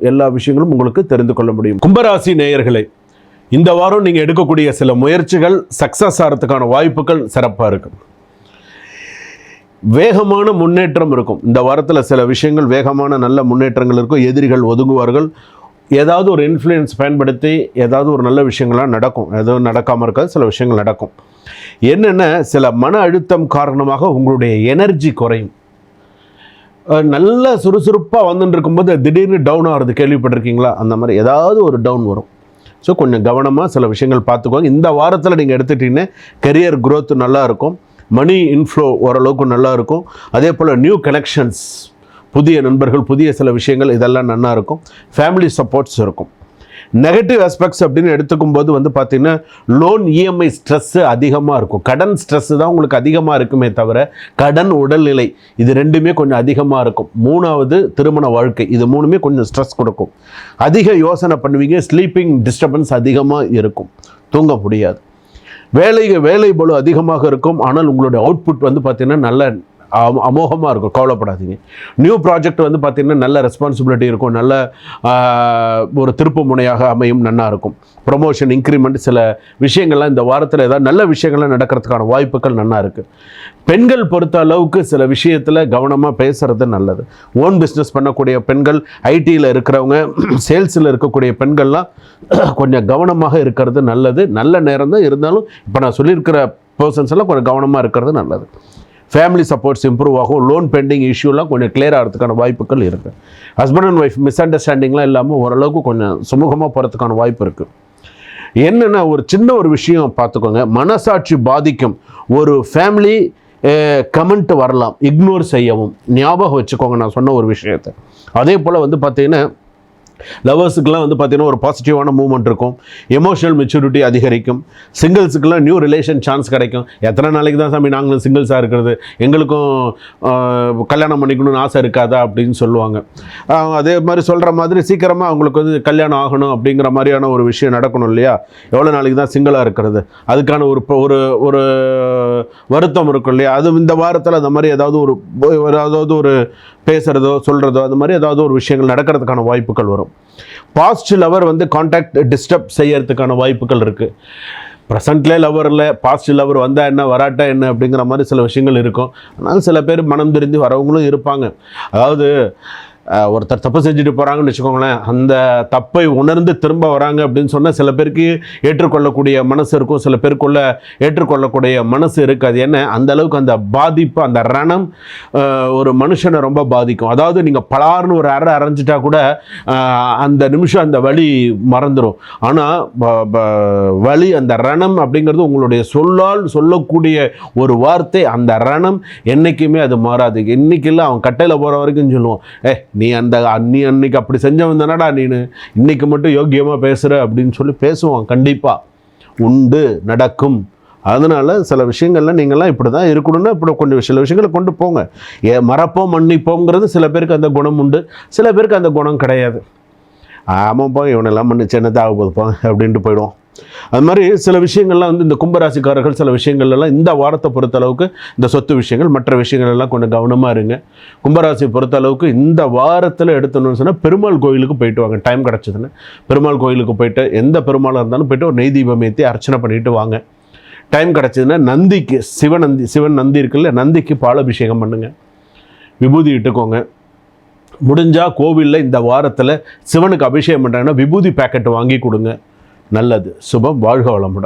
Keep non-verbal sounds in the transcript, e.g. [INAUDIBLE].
எல்லா விஷயங்களும் உங்களுக்கு தெரிந்து கொள்ள முடியும். கும்பராசி நேயர்களே இந்த வாரம் நீங்கள் எடுக்கக்கூடிய சில முயற்சிகள் சக்ஸஸ் ஆகிறதுக்கான வாய்ப்புகள் சிறப்பாக இருக்கும். வேகமான முன்னேற்றம் இருக்கும். இந்த வாரத்தில் சில விஷயங்கள் வேகமான நல்ல முன்னேற்றங்கள் இருக்கும். எதிரிகள் ஒதுங்குவார்கள். ஏதாவது ஒரு இன்ஃப்ளூயன்ஸ் பயன்படுத்தி ஏதாவது ஒரு நல்ல விஷயங்கள்லாம் நடக்கும். எதுவும் நடக்காமல் இருக்காது சில விஷயங்கள் நடக்கும். என்னென்ன சில மன அழுத்தம் காரணமாக உங்களுடைய எனர்ஜி குறையும். நல்ல சுறுசுறுப்பாக வந்துட்டு இருக்கும்போது திடீர்னு டவுன் ஆகிறது கேள்விப்பட்டிருக்கீங்களா? அந்த மாதிரி ஏதாவது ஒரு டவுன் வரும். ஸோ கொஞ்சம் கவனமாக சில விஷயங்கள் பார்த்துக்கோங்க. இந்த வாரத்தில் நீங்கள் எடுத்துட்டீங்கன்னா கெரியர் குரோத் நல்லாயிருக்கும் மணி இன்ஃப்ளோ ஓரளவுக்கு நல்லாயிருக்கும் அதே போல் நியூ கனெக்ஷன்ஸ் புதிய நண்பர்கள் புதிய சில விஷயங்கள் இதெல்லாம் நல்லா இருக்கும். ஃபேமிலி சப்போர்ட்ஸ் இருக்கும். நெகட்டிவ் ஆஸ்பெக்ட்ஸ் அப்படின்னு எடுத்துக்கும் போது வந்து பார்த்தீங்கன்னா லோன் இஎம்ஐ ஸ்ட்ரெஸ்ஸு அதிகமாக இருக்கும். கடன் ஸ்ட்ரெஸ்ஸு தான் உங்களுக்கு அதிகமாக இருக்குமே தவிர கடன் உடல்நிலை இது ரெண்டுமே கொஞ்சம் அதிகமாக இருக்கும். மூணாவது திருமண வாழ்க்கை இது மூணுமே கொஞ்சம் ஸ்ட்ரெஸ் கொடுக்கும். அதிக யோசனை பண்ணுவீங்க ஸ்லீப்பிங் டிஸ்டர்பன்ஸ் அதிகமாக இருக்கும். தூங்க முடியாது. வேலை வேலை பலு அதிகமாக இருக்கும். ஆனால் உங்களுடைய அவுட்புட் வந்து பார்த்தீங்கன்னா நல்ல அமோகமாக இருக்கும் கவலைப்படாதீங்க. நியூ ப்ராஜெக்ட் வந்து பார்த்தீங்கன்னா நல்ல ரெஸ்பான்சிபிலிட்டி இருக்கும் நல்ல ஒரு திருப்பு முனையாக அமையும் நல்லா இருக்கும். ப்ரொமோஷன் இன்க்ரிமெண்ட் சில விஷயங்கள்லாம் இந்த வாரத்தில் ஏதாவது நல்ல விஷயங்கள்லாம் நடக்கிறதுக்கான வாய்ப்புகள் நல்லா இருக்குது பெண்கள் பொறுத்த அளவுக்கு சில விஷயத்தில் கவனமாக பேசுகிறது நல்லது. ஓன் பிஸ்னஸ் பண்ணக்கூடிய பெண்கள் ஐடியில் இருக்கிறவங்க [CLEARS THROAT] சேல்ஸில் இருக்கக்கூடிய பெண்கள்லாம் [CLEARS THROAT] கொஞ்சம் கவனமாக இருக்கிறது நல்லது. நல்ல நேரம் தான் இருந்தாலும் இப்போ நான் சொல்லியிருக்கிற பர்சன்ஸ் எல்லாம் கொஞ்சம் கவனமாக இருக்கிறது நல்லது. ஃபேமிலி சப்போர்ட்ஸ் இம்ப்ரூவ் ஆகும். லோன் பெண்டிங் இஷ்யூலாம் கொஞ்சம் கிளியர் ஆகிறதுக்கான வாய்ப்புகள் இருக்குது ஹஸ்பண்ட் அண்ட் ஒய்ஃப் மிஸ் அண்டர்ஸ்டாண்டிங்லாம் இல்லாமல் ஓரளவுக்கு கொஞ்சம் சுமூகமாக போகிறதுக்கான வாய்ப்பு இருக்குது என்னென்னா ஒரு சின்ன ஒரு விஷயம் பார்த்துக்கோங்க. மனசாட்சி பாதிக்கும். ஒரு ஃபேமிலி கமெண்ட் வரலாம். இக்னோர் செய்யவும். ஞாபகம் வச்சுக்கோங்க நான் சொன்ன ஒரு விஷயத்தை. அதே போல் வந்து பார்த்திங்கன்னா லவர்ஸுக்கெல்லாம் வந்து பார்த்திங்கன்னா ஒரு பாசிட்டிவான மூவ்மெண்ட் இருக்கும். எமோஷனல் மெச்சூரிட்டி அதிகரிக்கும். சிங்கிள்ஸுக்கெல்லாம் நியூ ரிலேஷன் சான்ஸ் கிடைக்கும். எத்தனை நாளைக்கு தான் சாமி நாங்களும் சிங்கிள்ஸாக இருக்கிறது? எங்களுக்கும் கல்யாணம் பண்ணிக்கணும்னு ஆசை இருக்காதா அப்படின்னு சொல்லுவாங்க. அதே மாதிரி சொல்கிற மாதிரி சீக்கிரமாக அவங்களுக்கு வந்து கல்யாணம் ஆகணும் அப்படிங்கிற மாதிரியான ஒரு விஷயம் நடக்கணும் இல்லையா? எவ்வளோ நாளைக்கு தான் சிங்கிளாக இருக்கிறது? அதுக்கான ஒரு ஒரு ஒரு வருத்தம் இருக்கும் இல்லையா? அது இந்த வாரத்தில் அந்த மாதிரி ஏதாவது ஒரு ஒரு ஏதாவது ஒரு பேசுகிறதோ சொல்கிறதோ அது மாதிரி ஏதாவது ஒரு விஷயங்கள் நடக்கிறதுக்கான வாய்ப்புகள் வரும். பாஸ்ட் லவர் வந்து காண்டாக்ட் டிஸ்டர்ப் செய்யறதுக்கான வாய்ப்புகள் இருக்குது ப்ரெசண்ட்லே லவர் இல்லை பாஸ்ட் லவர் வந்தால் என்ன வராட்டா என்ன அப்படிங்கிற மாதிரி சில விஷயங்கள் இருக்கும். ஆனால் சில பேர் மனம் திருந்தி வரவங்களும் இருப்பாங்க. அதாவது ஒருத்தர் தப்பு செஞ்சுட்டு போகிறாங்கன்னு வச்சுக்கோங்களேன் அந்த தப்பை உணர்ந்து திரும்ப வராங்க அப்படின்னு சொன்னால் சில பேருக்கு ஏற்றுக்கொள்ளக்கூடிய மனசு இருக்கும் சில பேருக்குள்ள ஏற்றுக்கொள்ளக்கூடிய மனசு இருக்காது. ஏன்னா அந்த அளவுக்கு அந்த பாதிப்பு அந்த ரணம் ஒரு மனுஷனை ரொம்ப பாதிக்கும். அதாவது நீங்கள் பலார்னு ஒரு அறை அரைஞ்சிட்டா கூட அந்த நிமிஷம் அந்த வழி மறந்துடும் ஆனால் வழி அந்த ரணம் அப்படிங்கிறது உங்களுடைய சொல்லால் சொல்லக்கூடிய ஒரு வார்த்தை அந்த ரணம் என்றைக்குமே அது மாறாது. இன்னைக்கு இல்லை அவன் கட்டையில் போகிற வரைக்கும் சொல்லுவான் ஏ நீ அந்த நீ அன்னைக்கு அப்படி செஞ்சவன் தானடா நீனு. இன்னைக்கு மட்டும் யோக்கியமாக பேசுகிற அப்படின்னு சொல்லி பேசுவான். கண்டிப்பாக உண்டு நடக்கும். அதனால் சில விஷயங்கள்ல நீங்கள்லாம் இப்படி தான் இருக்கணும்னா இப்படி கொஞ்சம் சில விஷயங்களை கொண்டு போங்க. ஏ மறப்போம் மன்னிப்போங்கிறது சில பேருக்கு அந்த குணம் உண்டு. சில பேருக்கு அந்த குணம் கிடையாது. ஆமாம்ப்பா இவனெல்லாம் மன்னிச்சு என்னதான் ஆக போதுப்பா? அப்படின்ட்டு போயிடுவோம் அது மாதிரி சில விஷயங்கள்லாம் வந்து இந்த கும்பராசிக்காரர்கள் சில விஷயங்கள்லாம் இந்த வாரத்தை பொறுத்த அளவுக்கு இந்த சொத்து விஷயங்கள் மற்ற விஷயங்கள் எல்லாம் கொஞ்சம் கவனமாக இருங்க. கும்பராசி பொறுத்த அளவுக்கு இந்த வாரத்தில் எடுத்தணும்னு சொன்னால் பெருமாள் கோயிலுக்கு போயிட்டு வாங்க. டைம் கிடச்சதுன்னு. பெருமாள் கோயிலுக்கு போயிட்டு எந்த பெருமாளாக இருந்தாலும் போயிட்டு ஒரு நெய் தீபம் ஏற்றி அர்ச்சனை பண்ணிட்டு வாங்க. டைம் கிடச்சதுன்னா நந்திக்கு சிவநந்தி சிவன் நந்தி இருக்குல்ல நந்திக்கு பாலபிஷேகம் பண்ணுங்கள் விபூதி இட்டுக்கோங்க. முடிஞ்சால் கோவிலில் இந்த வாரத்தில் சிவனுக்கு அபிஷேகம் பண்ணுறாங்கன்னா விபூதி பேக்கெட் வாங்கி கொடுங்க. நல்லது. சுபம் வாழ்க வளமுடன்.